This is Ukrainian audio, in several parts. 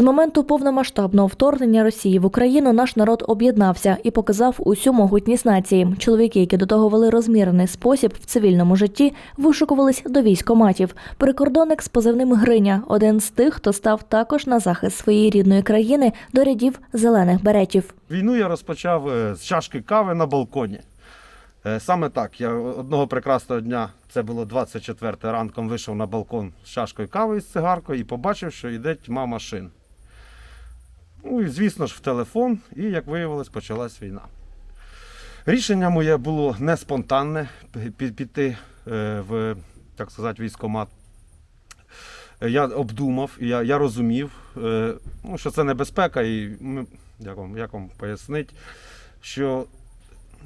моменту повномасштабного вторгнення Росії в Україну наш народ об'єднався і показав усю могутність нації. Чоловіки, які до того вели розмірений спосіб в цивільному житті, вишукувались до військоматів. Прикордонник з позивним Гриня один з тих, хто став також на захист своєї рідної країни до рядів зелених беретів. Війну я розпочав е, з чашки кави на балконі. Е, Саме так. Я одного прекрасного дня, це було 24 ранком, вийшов на балкон з чашкою кави з цигаркою і побачив, що йде тьма машин. Ну і, звісно ж, в телефон, і, як виявилось, почалась війна. Рішення моє було не спонтанне пі- пі- піти е, в, так сказати, військкомат. Е, Я обдумав, я, я розумів, е, ну, що це небезпека, і ми, як, вам, як вам пояснити, що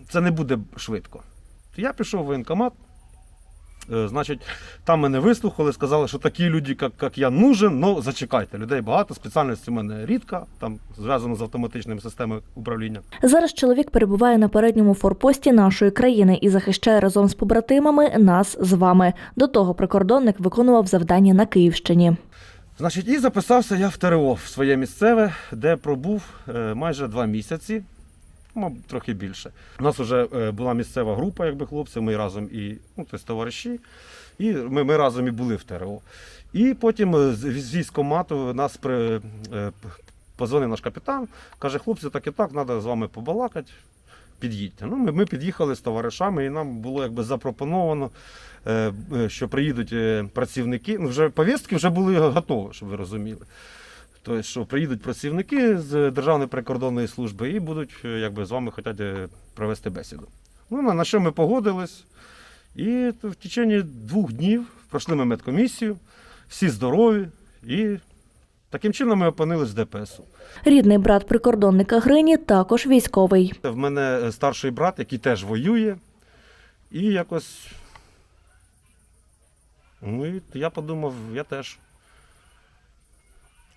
це не буде швидко. Я пішов в воєнкомат, значить, там мене вислухали, сказали, що такі люди, як, як я, нужен, ну зачекайте, людей багато, спеціальність у мене рідка, там зв'язано з автоматичними системами управління. Зараз чоловік перебуває на передньому форпості нашої країни і захищає разом з побратимами нас з вами. До того прикордонник виконував завдання на Київщині. Значить, і записався я в ТРО в своє місцеве, де пробув е, майже два місяці, мабуть, трохи більше. У нас вже е, була місцева група, якби хлопців, ми разом і ну, тобто товариші, і ми, ми разом і були в ТРО. І потім е, з військкомату нас при, е, позвонив наш капітан, каже, хлопці, так і так, треба з вами побалакати. Під'їдьте. Ну, ми, ми під'їхали з товаришами, і нам було якби запропоновано, що приїдуть працівники. Ну, вже повістки вже були готові, щоб ви розуміли. Тобто, що приїдуть працівники з Державної прикордонної служби і будуть е, якби, з вами хочуть е, провести бесіду. Ну, на- на що ми погодились. І в течение двох днів пройшли ми медкомісію, всі здорові, і таким чином ми опинились в ДПСу. Рідний брат прикордонника Грині також військовий. В мене е, старший брат, який теж воює, і якось. Ну і я подумав, я теж.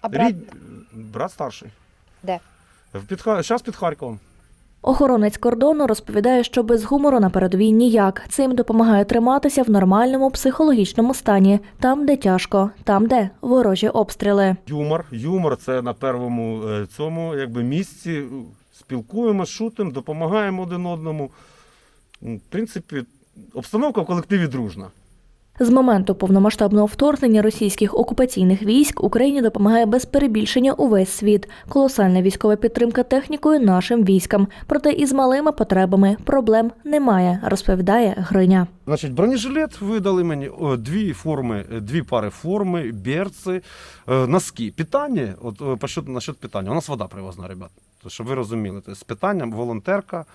А брат Рід... брат старший. де? В під... Зараз під Харковом. Охоронець кордону розповідає, що без гумору на передовій ніяк. Це їм допомагає триматися в нормальному психологічному стані, там, де тяжко, там, де ворожі обстріли. Юмор. Юмор це на первому е, цьому якби, місці. Спілкуємося, шутимо, допомагаємо один одному. В принципі, обстановка в колективі дружна. З моменту повномасштабного вторгнення російських окупаційних військ Україні допомагає без перебільшення увесь світ. Колосальна військова підтримка технікою нашим військам. Проте із малими потребами проблем немає, розповідає Гриня. Значить, бронежилет видали мені дві форми, е, дві пари форми, берці, е, носки. Питання, от е, по насчет питання. У нас вода привозна, ребят. Щоб ви розуміли, то, з питанням волонтерка,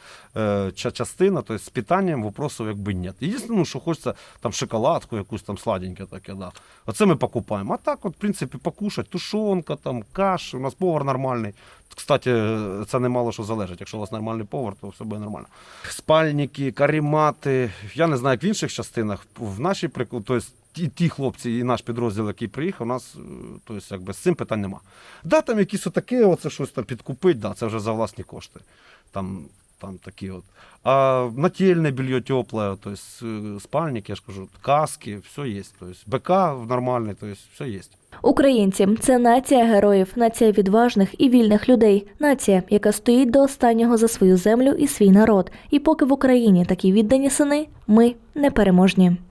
частина, то з питанням вопросу якби нет. Єдине, ну, що хочеться там шоколадку, якусь там сладеньке таке, да. Оце ми покупаємо. А так, от, в принципі, покушать, тушонка, там, каш, у нас повар нормальний. Кстати, це немало що залежить. Якщо у вас нормальний повар, то все буде нормально. Спальники, карімати. Я не знаю, в інших частинах. В нашій тобто, ті, ті хлопці і наш підрозділ, який приїхав, у нас то есть, якби, з цим питань нема. Да, там якісь отаке, оце щось там підкупить, да, це вже за власні кошти. Там, там такі от. А нательне белье тепле, то есть спальник, я ж кажу, каски, все є. Тобто, БК нормальний, то есть все є. Українці це нація героїв, нація відважних і вільних людей, нація, яка стоїть до останнього за свою землю і свій народ. І поки в Україні такі віддані сини, ми непереможні.